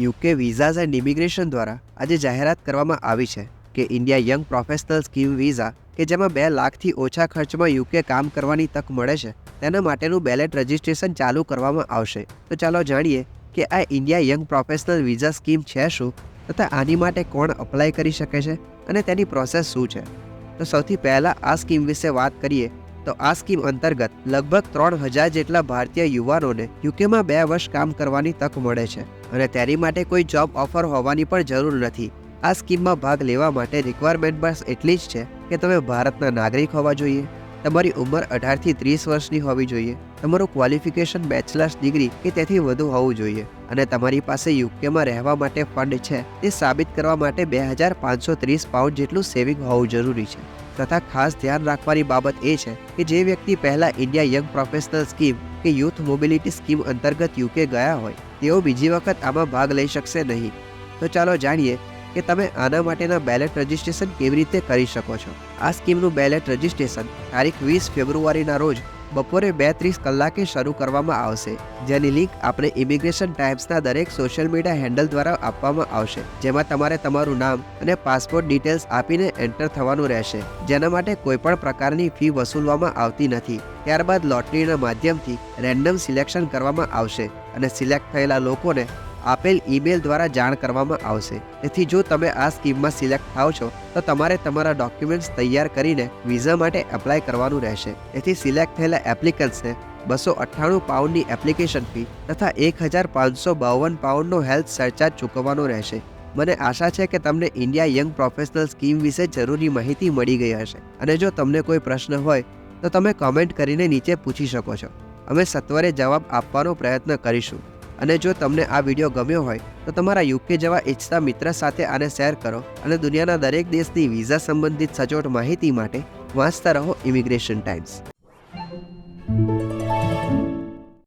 UK વિઝાઝ and immigration દ્વારા આજે જાહેરાત કરવામાં આવી છે કે India young professional scheme visa, કે જેમાં બે લાખથી ઓછા ખર્ચમાં યુકે કામ કરવાની તક મળે છે, તેના માટેનું બેલેટ રજિસ્ટ્રેશન ચાલુ કરવામાં આવશે. તો ચાલો જાણીએ કે આ India young professional visa scheme છે શું, તથા આની માટે કોણ અપ્લાય કરી શકે છે, અને તેની પ્રોસેસ શું છે? તો સૌથી પહેલાં આ સ્કીમ વિશે વાત કરીએ તો આ સ્કીમ અંતર્ગત લગભગ ત્રણ હજાર જેટલા ભારતીય યુવાનોને યુકેમાં બે વર્ષ કામ કરવાની તક મળે છે અને તેની માટે કોઈ જોબ ઓફર હોવાની પણ જરૂર નથી. આ સ્કીમમાં ભાગ લેવા માટે રિક્વાયરમેન્ટ બસ એટલી જ છે કે તમે ભારતના નાગરિક હોવા જોઈએ. તમારી ઉંમર અઢારથી ત્રીસ વર્ષની હોવી જોઈએ. તમારું ક્વોલિફિકેશન બેચલર્સ ડિગ્રી કે તેથી વધુ હોવું જોઈએ. અને તમારી પાસે યુકેમાં રહેવા માટે ફંડ છે તે સાબિત કરવા માટે બે હજાર પાંચસો ત્રીસ પાઉન્ડ જેટલું સેવિંગ હોવું જરૂરી છે. તથા ખાસ ધ્યાન રાખવાની બાબત એ છે કે જે વ્યક્તિ પહેલા ઇન્ડિયા યંગ પ્રોફેશનલ સ્કીમ કે યુથ મોબિલિટી સ્કીમ અંતર્ગત યુકે ગયા હોય, તેઓ બીજી વખત આમાં ભાગ લઈ શકશે નહીં. તો ચાલો જાણીએ કે તમે આના માટેના બેલેટ રજિસ્ટ્રેશન કેવી રીતે કરી શકો છો. આ સ્કીમનું બેલેટ રજિસ્ટ્રેશન તારીખ વીસ ફેબ્રુઆરીના રોજ બપોરે બે ત્રીસ કલાકે શરૂ કરવામાં આવશે, જેની લિંક આપણે ઇમિગ્રેશન ટાઈમ્સના દરેક સોશિયલ મીડિયા હેન્ડલ દ્વારા આપવામાં આવશે, જેમાં તમારે તમારું નામ અને પાસપોર્ટ ડિટેલ્સ આપીને એન્ટર થવાનું રહેશે. જેના માટે કોઈપણ પ્રકારની ફી વસૂલવામાં આવતી નથી. ત્યારબાદ લોટરીના માધ્યમથી રેન્ડમ સિલેક્શન કરવામાં આવશે અને સિલેક્ટ થયેલા લોકોને આપેલ ઈમેલ દ્વારા જાણ કરવામાં આવશે. તેથી જો તમે આ સ્કીમમાં સિલેક્ટ થાવ છો, તો તમારે તમારા ડોક્યુમેન્ટ્સ તૈયાર કરીને વિઝા માટે એપ્લાય કરવાનું રહેશે. તેથી સિલેક્ટ થયેલા એપ્લિકન્ટ્સને બસો અઠ્ઠાણું પાઉન્ડની એપ્લિકેશન ફી તથા એક હજાર પાંચસો બાવન પાઉન્ડનો હેલ્થ સરચાર્જ ચૂકવવાનો રહેશે. મને આશા છે કે તમને ઇન્ડિયા યંગ પ્રોફેશનલ સ્કીમ વિશે જરૂરી માહિતી મળી ગઈ હશે. અને જો તમને કોઈ પ્રશ્ન હોય, તો તમે કોમેન્ટ કરીને નીચે પૂછી શકો છો. અમે સત્વરે જવાબ આપવાનો પ્રયત્ન કરીશું. અને જો તમને આ વીડિયો ગમ્યો હોય, તો તમારા યુકે જવા ઈચ્છતા મિત્ર સાથે આને શેર કરો અને દુનિયાના દરેક દેશની વિઝા સંબંધિત સચોટ માહિતી માટે વાંચતા રહો ઇમિગ્રેશન ટાઈમ્સ